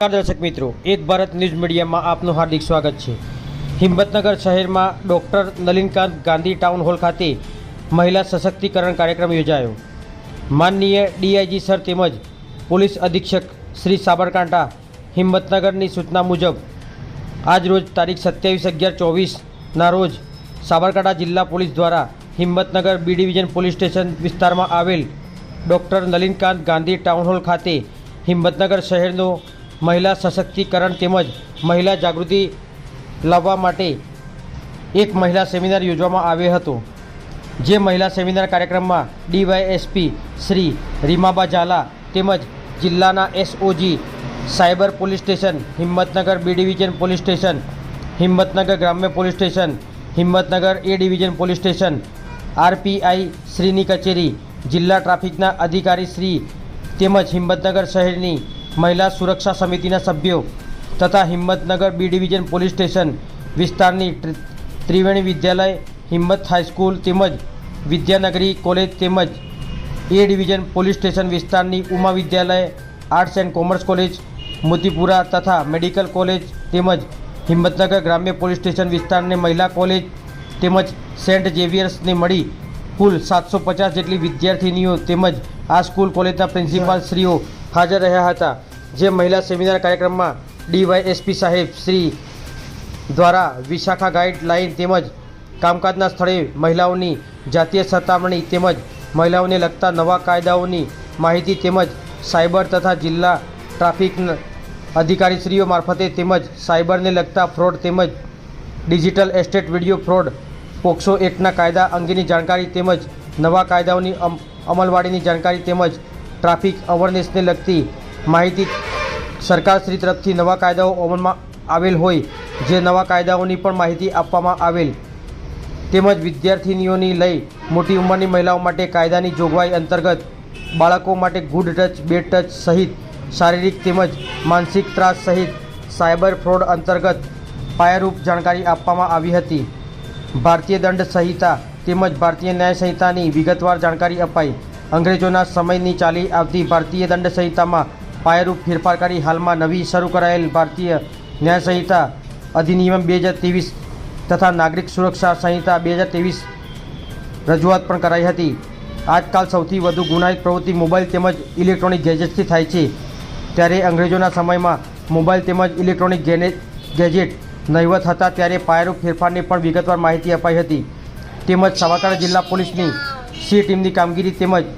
દર્શક મિત્રો, એક ભારત ન્યૂઝ મીડિયામાં આપનું હાર્દિક સ્વાગત છે. હિંમતનગર શહેરમાં doctor Nalinkant Gandhi town hall ખાતે મહિલા સશક્તિકરણ કાર્યક્રમ યોજાયો. માનનીય ડીઆઈજી સર તેમજ પોલીસ અધિક્ષક શ્રી સાબરકાંઠા હિંમતનગરની સૂચના મુજબ, આજ રોજ તારીખ સત્યાવીસ અગિયાર ચોવીસના રોજ સાબરકાંઠા જિલ્લા પોલીસ દ્વારા Himmatnagar B division police station વિસ્તારમાં આવેલ doctor Nalinkant Gandhi town hall ખાતે હિંમતનગર શહેરનો મહિલા સશક્તિકરણ તેમજ મહિલા જાગૃતિ લાવવા માટે એક મહિલા સેમિનાર યોજવામાં આવ્યો હતો, જે મહિલા સેમિનાર કાર્યક્રમમાં ડીવાયએસપી શ્રી રીમાબા ઝાલા તેમજ જિલ્લાના SOG cyber police station, Himmatnagar B division police station, Himmatnagar ગ્રામ્ય police station, Himmatnagar A division police station, RPI શ્રીની કચેરી, જિલ્લા ટ્રાફિકના અધિકારી શ્રી તેમજ હિંમતનગર શહેરની મહિલા સુરક્ષા સમિતિના સભ્યો તથા Himmatnagar B division police station વિસ્તારની ત્રિવેણી વિદ્યાલય, હિંમત હાઈસ્કૂલ તેમજ વિદ્યાનગરી કોલેજ તેમજ એ ડિવિઝન પોલીસ સ્ટેશન વિસ્તારની ઉમા વિદ્યાલય, arts and commerce college, Motipura તથા મેડિકલ કોલેજ તેમજ હિંમતનગર ગ્રામ્ય પોલીસ સ્ટેશન વિસ્તારની મહિલા કોલેજ તેમજ સેન્ટ ઝેવિયર્સને મળી કુલ સાતસો પચાસ જેટલી વિદ્યાર્થીનીઓ તેમજ આ સ્કૂલ કોલેજના પ્રિન્સિપાલ શ્રીઓ હાજર રહ્યા હતા, જે મહિલા સેમિનાર કાર્યક્રમમાં ડીવાયએસપી સાહેબ શ્રી દ્વારા વિશાખા ગાઈડલાઈન તેમજ કામકાજના સ્થળે મહિલાઓની જાતીય સતામણી તેમજ મહિલાઓને લગતા નવા કાયદાઓની માહિતી તેમજ સાયબર તથા જિલ્લા ટ્રાફિક અધિકારીશ્રીઓ મારફતે તેમજ સાયબરને લગતા ફ્રોડ તેમજ digital estate video fraud POCSO એક્ટના કાયદા અંગેની જાણકારી તેમજ નવા કાયદાઓની અમ- અમલવારીની જાણકારી તેમજ ટ્રાફિક અવેરનેસને લગતી માહિતી સરકારશ્રી તરફથી નવા કાયદાઓ અમલમાં આવેલ હોય, જે નવા કાયદાઓની પણ માહિતી આપવામાં આવેલ. તેમજ વિદ્યાર્થિનીઓની લઈ મોટી ઉંમરની મહિલાઓ માટે કાયદાની જોગવાઈ અંતર્ગત બાળકો માટે ગુડ ટચ, બેડ ટચ સહિત શારીરિક તેમજ માનસિક ત્રાસ સહિત સાયબર ફ્રોડ અંતર્ગત પાયારૂપ જાણકારી આપવામાં આવી હતી. ભારતીય દંડ સંહિતા તેમજ ભારતીય ન્યાય સંહિતાની વિગતવાર જાણકારી અપાઈ. અંગ્રેજોના સમયની ચાલી આવતી ભારતીય દંડ સંહિતામાં પાયારૂપ ફેરફાર કરી હાલમાં નવી શરૂ કરાયેલ ભારતીય ન્યાય સંહિતા અધિનિયમ બે હજાર ત્રેવીસ તથા નાગરિક સુરક્ષા સંહિતા બે હજાર ત્રેવીસ રજૂઆત પણ કરાઈ હતી. આજકાલ સૌથી વધુ ગુનાહિત પ્રવૃત્તિ મોબાઈલ તેમજ ઇલેક્ટ્રોનિક ગેજેટ્સથી થાય છે. ત્યારે અંગ્રેજોના સમયમાં મોબાઈલ તેમજ ઇલેક્ટ્રોનિક ગેજેટ નહીવત હતા ત્યારે પાયારૂપ ફેરફારની પણ વિગતવાર માહિતી અપાઈ હતી. તેમજ સાબરકાંઠા જિલ્લા પોલીસની સી ટીમની કામગીરી તેમજ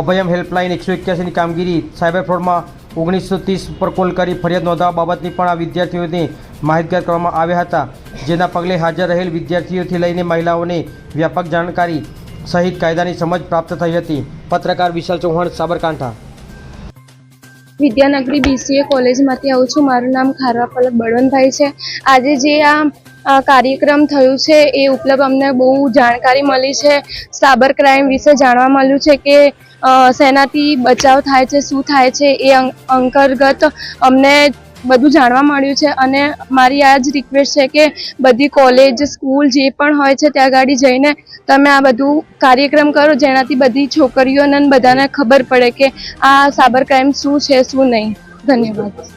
અભયમ હેલ્પલાઇન એકસો એક્યાસીની કામગીરી સાયબર ફ્રોડમાં ઓગણીસો ત્રીસ પર કોલ કરી ફરિયાદ નોંધાવવા બાબતની પણ આ વિદ્યાર્થીઓને માહિતગાર કરવામાં આવ્યા હતા. જેના પગલે હાજર રહેલ વિદ્યાર્થીઓથી લઈને મહિલાઓને વ્યાપક જાણકારી સહિત કાયદાની સમજ પ્રાપ્ત થઈ હતી. પત્રકાર વિશાલ ચૌહાણ, સાબરકાંઠા. વિદ્યાનગરી બીસીએ કોલેજમાંથી આવું છું. મારું નામ ખારવા પલક બળવંતભાઈ છે. આજે જે આ કાર્યક્રમ થયું છે એ ઉપલબ્ધ અમને બહુ જાણકારી મળી છે. સાબર ક્રાઇમ વિશે જાણવા મળ્યું છે કે શેનાથી બચાવ થાય છે, શું થાય છે એ અંતર્ગત અમને બધું જાણવા મળ્યું છે અને મારી આ જ રિક્વેસ્ટ છે કે બધી કોલેજ સ્કૂલ જે પણ હોય છે ત્યાં ગાડી જઈને તમે આ બધું કાર્યક્રમ કરો, જેનાથી બધી છોકરીઓને બધાને ખબર પડે કે આ સાબર ક્રાઇમ શું છે, શું નહીં. ધન્યવાદ.